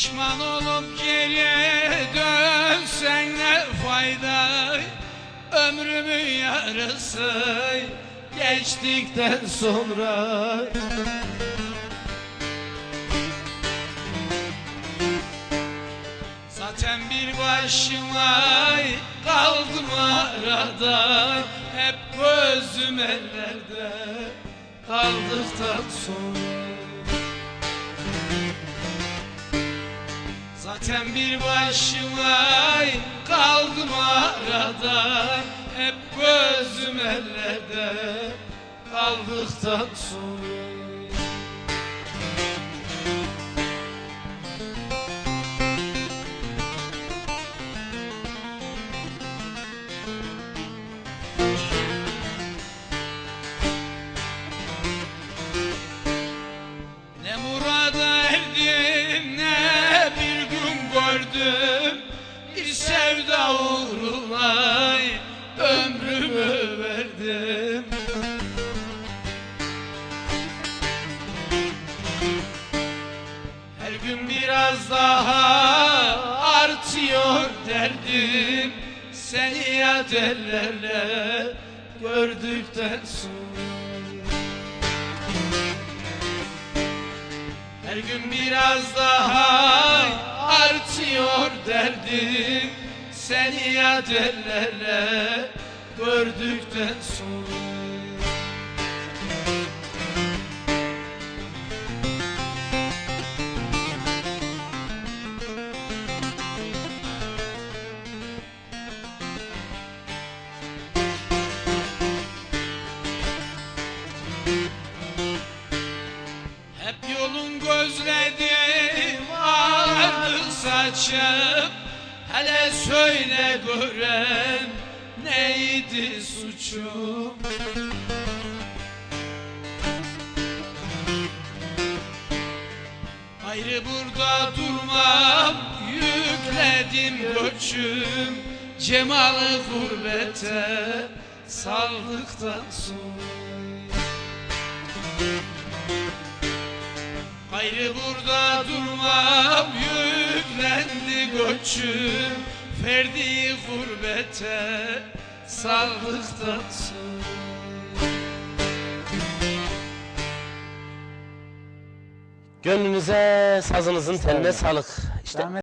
Pişman olup geriye dönsen ne fayda? Ömrümün yarısı geçtikten sonra. Zaten bir başıma kaldım arada. Hep gözüm ellerde kaldıktan sonra Zaten bir başıma kaldım arada. Hep gözüm ellerde. Kaldıktan sonra gördüm Bir sevda uğruna ömrümü verdim. Her gün biraz daha artıyor derdim Seni yad gördükten sonra. Her gün biraz daha artıyor derdim Seni yad gördükten sonra. Hep saçım Hele söyle gören neydi suçum? Ayrı burada durmam yükledim göçüm. Cemalı gurbete saldıktan sonra. Gayrı burada durmam yüklendi göçüm Ferdi gurbete saldıktan sonra Gönlünüze, sazınızın teline sağlık. İşte